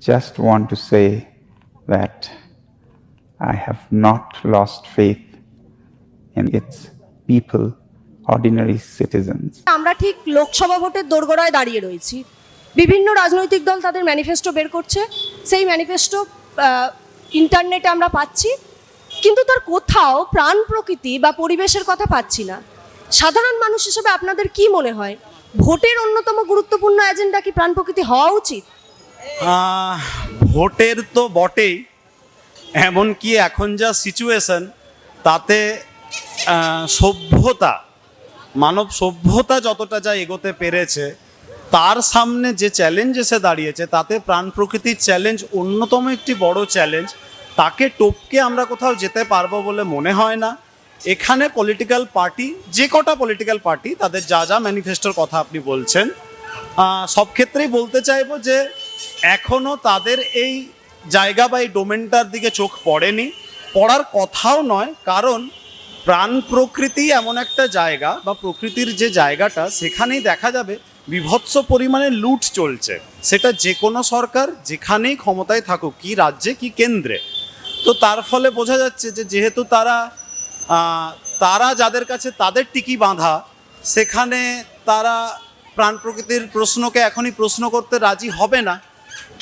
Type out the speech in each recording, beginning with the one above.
just want to say that I have not lost faith in its people, ordinary citizens. আমরা ঠিক লোকসভা ভোটের দোরগোড়ায় দাঁড়িয়ে রয়েছি। বিভিন্ন রাজনৈতিক দল তাদের ম্যানিফেস্টো বের করছে। সেই ম্যানিফেস্টো ইন্টারনেটে আমরা পাচ্ছি। কিন্তু তার কোথাও প্রাণ প্রকৃতি বা পরিবেশের কথা পাচ্ছি না। সাধারণ মানুষ হিসেবে আপনাদের কি মনে হয়? ভোটের অন্যতম গুরুত্বপূর্ণ এজেন্ডা কি প্রাণ প্রকৃতি হওয়া উচিত? ভোটের তো বটেই, এমনকি এখন যা সিচুয়েশন তাতে সভ্যতা, মানব সভ্যতা যতটা যা এগোতে পেরেছে, তার সামনে যে চ্যালেঞ্জ এসে দাঁড়িয়েছে, তাতে প্রাণ প্রকৃতির চ্যালেঞ্জ অন্যতম একটি বড় চ্যালেঞ্জ তাকে টপকে আমরা কোথাও যেতে পারব বলে মনে হয় না। এখানে পলিটিক্যাল পার্টি যে কটা পলিটিক্যাল পার্টি তাদের যা যা ম্যানিফেস্টোর কথা আপনি বলছেন সব ক্ষেত্রেই বলতে চাইব যে এখনও তাদের এই জায়গা বা এই ডোমেনটার দিকে চোখ পড়েনি। পড়ার কথাও নয়, কারণ প্রাণ প্রকৃতি এমন একটা জায়গা বা প্রকৃতির যে জায়গাটা, সেখানেই দেখা যাবে বিভৎস পরিমাণে লুট চলছে। সেটা যে কোনো সরকার যেখানেই ক্ষমতায় থাকুক, কি রাজ্যে, কি কেন্দ্রে। তো তার ফলে বোঝা যাচ্ছে যে যেহেতু তারা তারা যাদের কাছে তাদের টিকি বাঁধা, সেখানে তারা প্রাণ প্রকৃতির প্রশ্নকে এখনই প্রশ্ন করতে রাজি হবে না।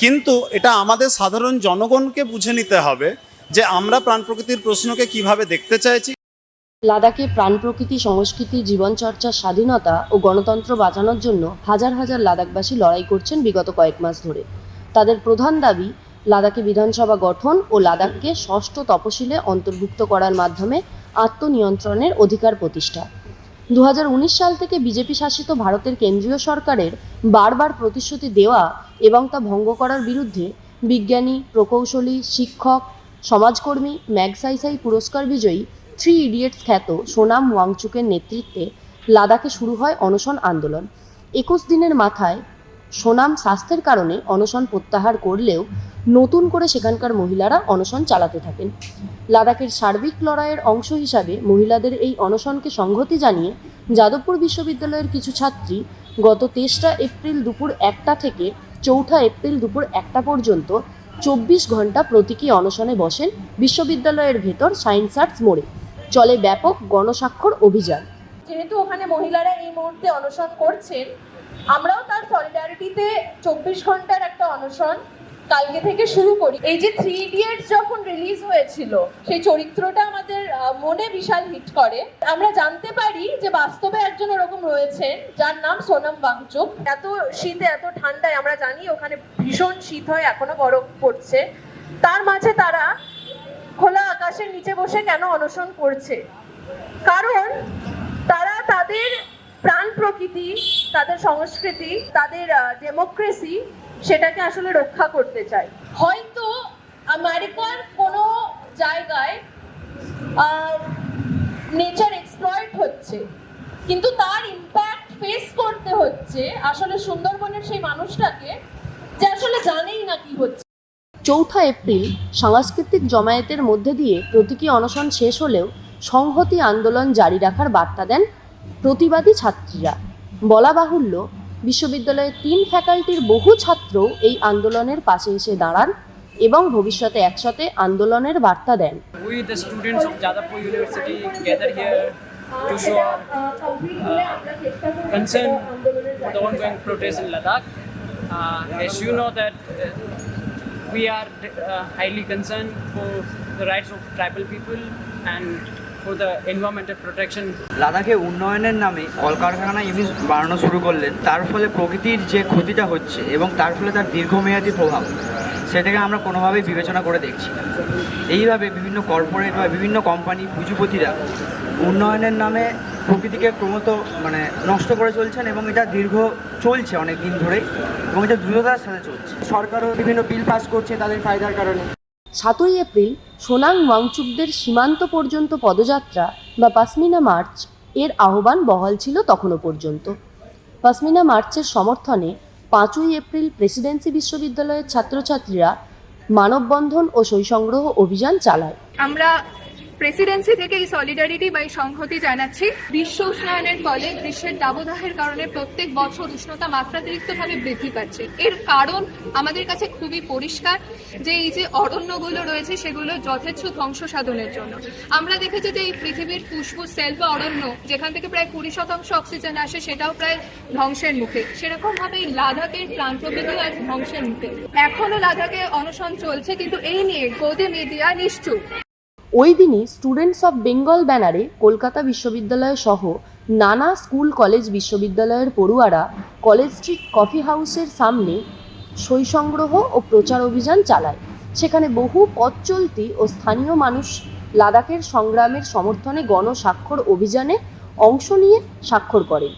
কিন্তু এটা আমাদের সাধারণ জনগণকে বুঝে নিতে হবে যে আমরা প্রাণ প্রকৃতির প্রশ্নকে কীভাবে দেখতে চাইছি। লাদাখে প্রাণ প্রকৃতি, সংস্কৃতি জীবনচর্চার স্বাধীনতা ও গণতন্ত্র বাঁচানোর জন্য হাজার হাজার লাদাখবাসী লড়াই করছেন বিগত কয়েক মাস ধরে। তাদের প্রধান দাবি, লাদাখে বিধানসভা গঠন ও লাদাখকে ষষ্ঠ তপশিলে অন্তর্ভুক্ত করার মাধ্যমে আত্মনিয়ন্ত্রণের অধিকার প্রতিষ্ঠা। উনিশ সাল থেকে বিজেপি শাসিত ভারতের কেন্দ্রীয় সরকারের বারবার প্রতিশ্রুতি দেওয়া এবং তা ভঙ্গ করার বিরুদ্ধে বিজ্ঞানী, প্রকৌশলী, শিক্ষক, সমাজকর্মী ম্যাগসাইসাই পুরস্কার বিজয়ী থ্রি ইডিয়েটস খ্যাত সোনাম ওয়াংচুকের নেতৃত্বে লাদাখে শুরু হয় অনশন আন্দোলন। একুশ দিনের মাথায় সোনাম স্বাস্থ্যের কারণে অনশন প্রত্যাহার করলেও নতুন করে সেখানকার মহিলারা অনশন চালাতে থাকেন। লাদাখের সার্বিক লড়াইয়ের অংশ হিসাবে মহিলাদের এই অনশনকে সংহতি জানিয়ে যাদবপুর বিশ্ববিদ্যালয়ের কিছু ছাত্রী গত তেসরা এপ্রিল দুপুর একটা থেকে চৌঠা এপ্রিল দুপুর একটা পর্যন্ত চব্বিশ ঘণ্টা প্রতীকী অনশনে বসেন বিশ্ববিদ্যালয়ের ভেতর সায়েন্স আর্টস মোড়ে। চলে ব্যাপক গণস্বাক্ষর অভিযান। যেহেতু ওখানে মহিলারা এই মুহূর্তে অনশন করছেন, আমরাও তার সলিডারিটিতে চব্বিশ ঘণ্টার একটা অনশন কালকে থেকে শুরু করি। এই যে থ্রি ইডিয়েটস যখন রিলিজ হয়েছিল, সেই চরিত্রটা আমাদের মনে বিশাল হিট করে। আমরা জানতে পারি যে বাস্তবে একজন ওরকম রয়েছেন, যার নাম সোনাম বাংচুক। এত শীতে, এত ঠান্ডায় আমরা জানি ওখানে ভীষণ শীত হয়, এখনও বরফ পড়ছে। তার মাঝে তারা খোলা আকাশের নিচে বসে কেন অনশন করছে? কারণ তারা তাদের প্রাণ প্রকৃতি, তাদের সংস্কৃতি, তাদের ডেমোক্রেসি সেটাকে আসলে রক্ষা করতে চাই। হয়তো আমেরিকার কোনো জায়গায় নেচার এক্সপ্লয়েট হচ্ছে কিন্তু তার ইম্প্যাক্ট ফেস করতে হচ্ছে আসলে সুন্দরবনের সেই মানুষটাকে যে আসলে জানেই না কি হচ্ছে। চৌঠা এপ্রিল সাংস্কৃতিক জমায়েতের মধ্যে দিয়ে প্রতীকী অনশন শেষ হলেও সংহতি আন্দোলন জারি রাখার বার্তা দেন প্রতিবাদী ছাত্রীরা। বলা বাহুল্য বিশ্ববিদ্যালয়ের তিন ফ্যাকাল্টির বহু ছাত্র এই আন্দোলনের পাশে এসে দাঁড়ান এবং ভবিষ্যতে একসাথে আন্দোলনের বার্তা দেন We, the students of Jadavpur University, gather here to show uh, concern for the ongoing protests in Ladakh. Uh, as you know that uh, we are uh, highly concerned for the rights of tribal people and for the environmental protection. লাদাখে উন্নয়নের নামে কলকারখানা unit বাড়ানো শুরু করলেন তার ফলে প্রকৃতির যে ক্ষতিটা হচ্ছে এবং তার ফলে তার দীর্ঘমেয়াদী প্রভাব, সেটাকে আমরা কোনোভাবেই বিবেচনা করে দেখছি এইভাবে বিভিন্ন কর্পোরেট বা বিভিন্ন কোম্পানি পুঁজিপতিরা উন্নয়নের নামে প্রকৃতিকে ক্রমত মানে নষ্ট করে চলছেন এবং এটা দীর্ঘ চলছে অনেক দিন ধরেই এবং এটা দ্রুততার সাথে চলছে। সরকারও বিভিন্ন বিল পাস করছে তাদের ফায়দার কারণে। সাতই এপ্রিল সোনাং ওয়াংচুকদের সীমান্ত পর্যন্ত পদযাত্রা বা পাসমিনা মার্চ এর আহ্বান বহাল ছিল তখনও পর্যন্ত। পাসমিনা মার্চের সমর্থনে পাঁচই এপ্রিল প্রেসিডেন্সি বিশ্ববিদ্যালয়ের ছাত্রছাত্রীরা মানববন্ধন ও সই সংগ্রহ অভিযান চালায়। আমরা প্রেসিডেন্সি থেকে এই সলিডারিটি বা এই সংহতি জানাচ্ছি। বিশ্ব উষ্ণায়নের ফলে গ্রীষ্মের দাবদাহের কারণে প্রত্যেক বছর উষ্ণতা মাত্রাতিরিক্তভাবে বৃদ্ধি পাচ্ছে। এর কারণ আমাদের কাছে খুবই পরিষ্কার যে এই যে অরণ্যগুলো রয়েছে, সেগুলো যথেচ্ছ ধ্বংস সাধনের জন্য। আমরা দেখেছি যে এই পৃথিবীর ফুসফুস সেলফ অরণ্য, যেখান থেকে প্রায় কুড়ি শতাংশ অক্সিজেন আসে, সেটাও প্রায় ধ্বংসের মুখে। সেরকম ভাবে এই লাদাখের প্রাণ প্রকৃতিও আজ ধ্বংসের মুখে। এখনও লাদাখে অনশন চলছে, কিন্তু এই নিয়ে গদি মিডিয়া নিশ্চুপ। ওই দিনই স্টুডেন্টস অফ বেঙ্গল ব্যানারে কলকাতা বিশ্ববিদ্যালয় সহ নানা স্কুল কলেজ বিশ্ববিদ্যালয়ের পড়ুয়ারা কলেজ স্ট্রিট কফি হাউসের সামনে সই সংগ্রহ ও প্রচার অভিযান চালায়। সেখানে বহু পথ চলতি ও স্থানীয় মানুষ লাদাখের সংগ্রামের সমর্থনে গণস্বাক্ষর অভিযানে অংশ নিয়ে স্বাক্ষর করেন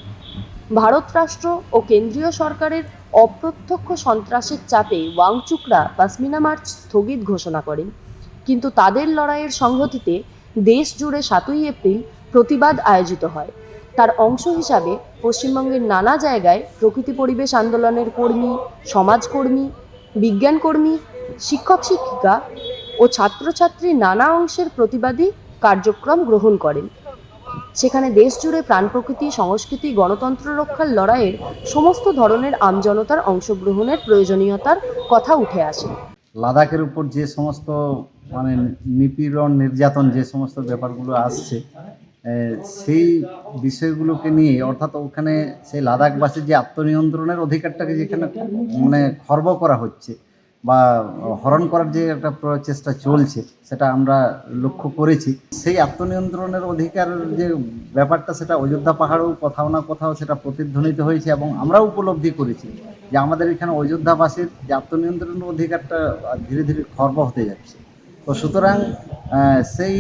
ভারত রাষ্ট্র ও কেন্দ্রীয় সরকারের অপ্রত্যক্ষ সন্ত্রাসের চাপে ওয়াংচুকরা পাসমিনা মার্চ স্থগিত ঘোষণা করেন। কিন্তু তাদের লড়াইয়ের সংহতিতে দেশ জুড়ে সাতই এপ্রিল প্রতিবাদ আয়োজিত হয়। তার অংশ হিসাবে পশ্চিমবঙ্গের নানা জায়গায় প্রকৃতি পরিবেশ আন্দোলনের কর্মী, সমাজকর্মী, বিজ্ঞানকর্মী, শিক্ষক, শিক্ষিকা ও ছাত্রছাত্রী নানা অংশের প্রতিবাদী কার্যক্রম গ্রহণ করেন। সেখানে দেশ জুড়ে প্রাণ প্রকৃতি, সংস্কৃতি, গণতন্ত্র রক্ষার লড়াইয়ের সমস্ত ধরনের আমজনতার অংশগ্রহণের প্রয়োজনীয়তার কথা উঠে আসে। লাদাখের উপর যে সমস্ত মানে নিপীড়ন, নির্যাতন যে সমস্ত ব্যাপারগুলো আসছে সেই বিষয়গুলোকে নিয়ে, অর্থাৎ ওখানে সেই লাদাখবাসীর যে আত্মনিয়ন্ত্রণের অধিকারটাকে যেখানে মানে খর্ব করা হচ্ছে বা হরণ করার যে একটা প্রচেষ্টা চলছে, সেটা আমরা লক্ষ্য করেছি। সেই আত্মনিয়ন্ত্রণের অধিকারের যে ব্যাপারটা, সেটা অযোধ্যা পাহাড়েও কোথাও না কোথাও সেটা প্রতিধ্বনিত হয়েছে এবং আমরাও উপলব্ধি করেছি যে আমাদের এখানে অযোধ্যাবাসীর যে আত্মনিয়ন্ত্রণের অধিকারটা ধীরে ধীরে খর্ব হতে যাচ্ছে। তো সুতরাং সেই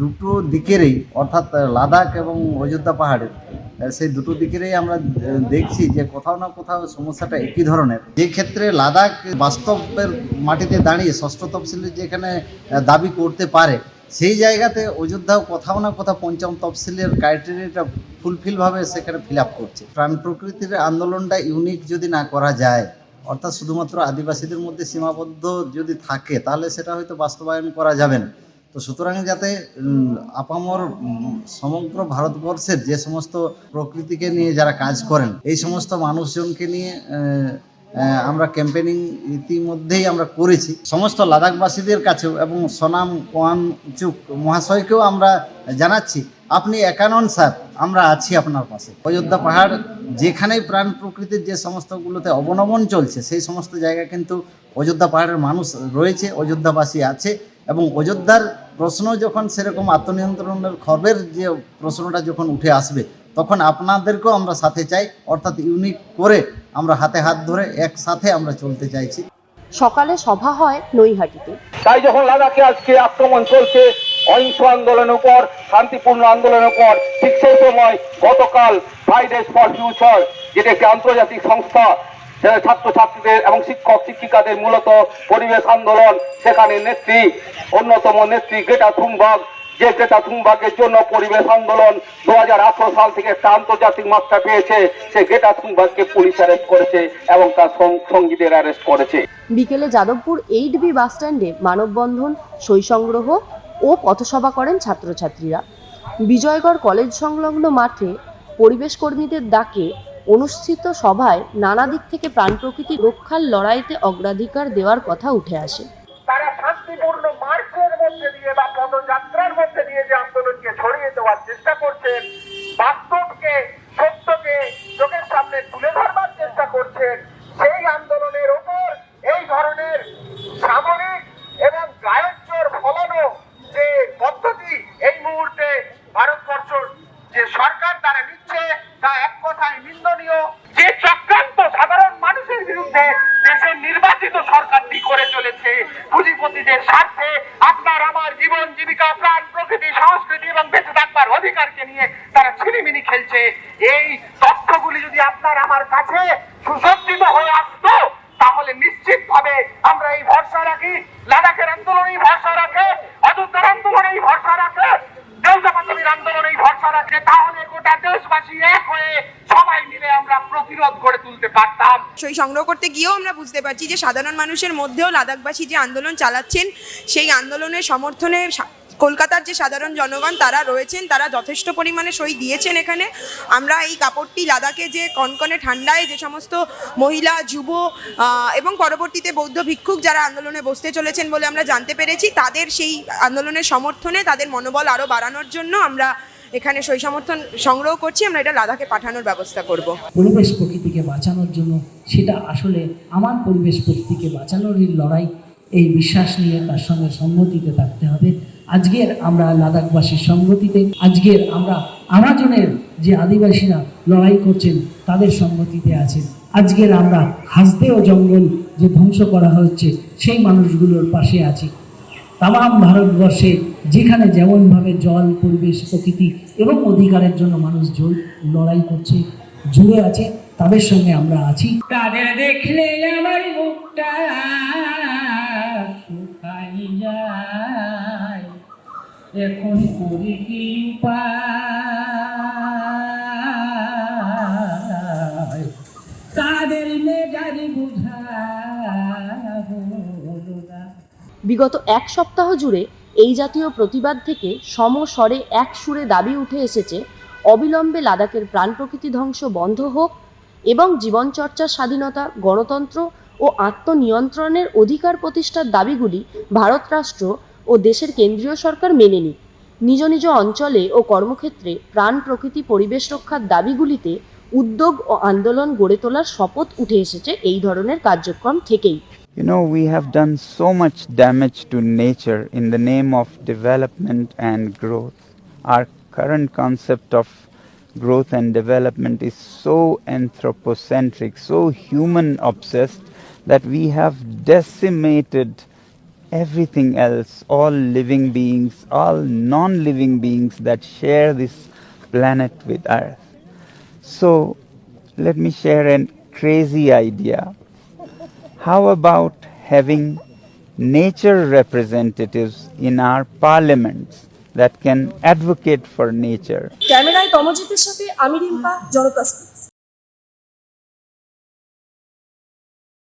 দুটো দিকেরই, অর্থাৎ লাদাখ এবং অযোধ্যা পাহাড়ের সেই দুটো দিকেরই আমরা দেখছি যে কোথাও না কোথাও সমস্যাটা একই ধরনের। যে ক্ষেত্রে লাদাখ বাস্তবের মাটিতে দাঁড়িয়ে ষষ্ঠ তফসিলের যেখানে দাবি করতে পারে, সেই জায়গাতে অযোধ্যাও কোথাও না কোথাও পঞ্চম তফসিলের ক্রাইটেরিয়াটা ফুলফিলভাবে সেখানে ফিল আপ করছে। প্রাণ প্রকৃতির আন্দোলনটা ইউনিক যদি না করা যায় অর্থাৎ শুধুমাত্র আদিবাসীদের মধ্যে সীমাবদ্ধ যদি থাকে, তাহলে সেটা হয়তো বাস্তবায়ন করা যাবে না। তো সুতরাং যাতে আপামর সমগ্র ভারতবর্ষের যে সমস্ত প্রকৃতিকে নিয়ে যারা কাজ করেন, এই সমস্ত মানুষজনকে নিয়ে আমরা ক্যাম্পেনিং ইতিমধ্যেই আমরা করেছি। সমস্ত লাদাখবাসীদের কাছেও এবং সোনাম, কোয়ানচুক মহাশয়কেও আমরা জানাচ্ছি আপনি একানন স্যার। আমরা আছি আপনার পাশে। অযোধ্যা পাহাড় যেখানেই প্রাণ প্রকৃতির যে সমস্তগুলোতে অবনমন চলছে সেই সমস্ত জায়গা কিন্তু অযোধ্যা পাহাড়ের মানুষ রয়েছে অযোধ্যাবাসী আছে এবং অযোধ্যার প্রশ্ন যখন সেরকম আত্মনিয়ন্ত্রণের খর্বের যে প্রশ্নটা যখন উঠে আসবে তখন আপনাদেরকেও আমরা সাথে চাই অর্থাৎ ইউনিক করে আমরা হাতে হাত ধরে একসাথে আমরা চলতে চাইছি। সকালে সভা হয় নৈহাটিতে। তাই যখন লাদাখে আজকে আক্রমণ চলছে অহিংস আন্দোলনের উপর, শান্তিপূর্ণ আন্দোলনের উপর, ঠিক সেই সময় গতকাল ফ্রাইডেজ ফর ফিউচার যেটা একটি আন্তর্জাতিক সংস্থা, সেটা ছাত্রছাত্রীদের এবং শিক্ষক, শিক্ষিকাদের মূলত পরিবেশ আন্দোলন, সেখানে নেত্রী, অন্যতম নেত্রী গ্রেটা থুমবাগ, যে গ্রেটা থুমবাগের জন্য পরিবেশ আন্দোলন দু সাল থেকে একটা আন্তর্জাতিক মাত্রা পেয়েছে, সে গ্রেটা থুমবাগকে পুলিশ অ্যারেস্ট করেছে এবং তার সঙ্গীদের অ্যারেস্ট করেছে। বিকেলে যাদবপুর এইট বি বাসস্ট্যান্ডে মানববন্ধন, সই সংগ্রহ ও পথসভা করেন ছাত্রছাত্রীরা। বিজয়গড় কলেজ সংলগ্ন মাঠে পরিবেশ কর্মীদের ডাকে অনুষ্ঠিত সভায় নানা দিক থেকে প্রাণ প্রকৃতি রক্ষার লড়াইতে অগ্রাধিকার দেওয়ার কথা উঠে আসে। তারা শান্তিপূর্ণ মার্চের মধ্যে দিয়ে বা পদযাত্রার মধ্যে দিয়ে যে আন্দোলনকে ছড়িয়ে দেওয়ার চেষ্টা করছেন বাস্তবকে সত্যকে চোখের সামনে তুলে ধরবার চেষ্টা করছেন সেই আন্দোলনের ওপর এই ধরনের সামরিক এবং গায়কজোর ফলানো যে পদ্ধতি এই মুহূর্তে ভারতবর্ষ যে সরকার তারা নিচ্ছে তা এক কথায় নিন্দনীয় যে চক্রান্ত সাধারণ মানুষের বিরুদ্ধে দেশের নির্বাচিত সরকারটি করে চলেছে পুঁজিপতিদের স্বার্থে আপনার আমার জীবন, জীবিকা, প্রাণ, প্রকৃতি, সংস্কৃতি এবং বেঁচে থাকবার অধিকারকে নিয়ে তারা ছিনিমিনি খেলছে। এই তথ্যগুলি যদি আপনার আমার কাছে সুসজ্জিত হয়ে আসতো, তাহলে নিশ্চিত ভাবে আমরা এই ভরসা রাখি। লাদাখের আন্দোলনেই ভরসা রাখে, অযোধ্যার আন্দোলনেই ভরসা রাখে দেউজা পাঁচালীর আন্দোলনেই ভরসা রাখে। তাহলে গোটা দেশবাসী এক সই সংগ্রহ করতে গিয়েও আমরা বুঝতে পারছি যে সাধারণ মানুষের মধ্যেও লাদাখবাসী যে আন্দোলন চালাচ্ছেন, সেই আন্দোলনের সমর্থনে কলকাতার যে সাধারণ জনগণ তারা রয়েছেন, তারা যথেষ্ট পরিমাণে সই দিয়েছেন এখানে। আমরা এই কাপড়টি লাদাখে যে কনকনে ঠান্ডায় যে সমস্ত মহিলা, যুব এবং পরবর্তীতে বৌদ্ধ ভিক্ষুক যারা আন্দোলনে বসতে চলেছেন বলে আমরা জানতে পেরেছি, তাদের সেই আন্দোলনের সমর্থনে, তাদের মনোবল আরও বাড়ানোর জন্য আমরা এখানে সই সমর্থন সংগ্রহ করছি, আমরা এটা লাদাখে পাঠানোর ব্যবস্থা করব। পরিবেশ প্রকৃতিকে বাঁচানোর জন্য সেটা আসলে আমার পরিবেশ প্রকৃতিকে বাঁচানোরই লড়াই, এই বিশ্বাস নিয়ে তার সঙ্গে সম্মতিতে থাকতে হবে। আজকের আমরা লাদাখবাসীর সম্মতিতে আজকের আমরা আমাজনের যে আদিবাসীরা লড়াই করছেন, তাদের সম্মতিতে আছেন। আজকের আমরা হাসদেও জঙ্গল যে ধ্বংস করা হচ্ছে, সেই মানুষগুলোর পাশে আছি। তাম ভারতবর্ষে যেখানে যেমনভাবে জল, পরিবেশ, প্রকৃতি এবং অধিকারের জন্য মানুষ জোর লড়াই করছে, জুড়ে আছে, তাদের সঙ্গে আমরা আছি। তাদের দেখলে আমার মুখটা শুকাই যায়। এখন করি কি উপায় বিগত এক সপ্তাহ জুড়ে এই জাতীয় প্রতিবাদ থেকে সমস্বরে এক সুরে দাবি উঠে এসেছে, অবিলম্বে লাদাখের প্রাণ প্রকৃতি ধ্বংস বন্ধ হোক এবং জীবনচর্চার স্বাধীনতা, গণতন্ত্র ও আত্মনিয়ন্ত্রণের অধিকার প্রতিষ্ঠার দাবিগুলি ভারত রাষ্ট্র ও দেশের কেন্দ্রীয় সরকার মেনে নিক। নিজ নিজ অঞ্চলে ও কর্মক্ষেত্রে প্রাণ প্রকৃতি পরিবেশ রক্ষার দাবিগুলিতে উদ্যোগ ও আন্দোলন গড়ে তোলার শপথ উঠে এসেছে এই ধরনের কার্যক্রম থেকেই। You know, we have done so much damage to nature in the name of development and growth. Our current concept of growth and development is so anthropocentric, so human obsessed, that we have decimated everything else, all living beings, all non living beings that share this planet with Earth. So, let me share a crazy idea. How about having nature representatives in our parliaments that can advocate for nature? ক্যামেরায়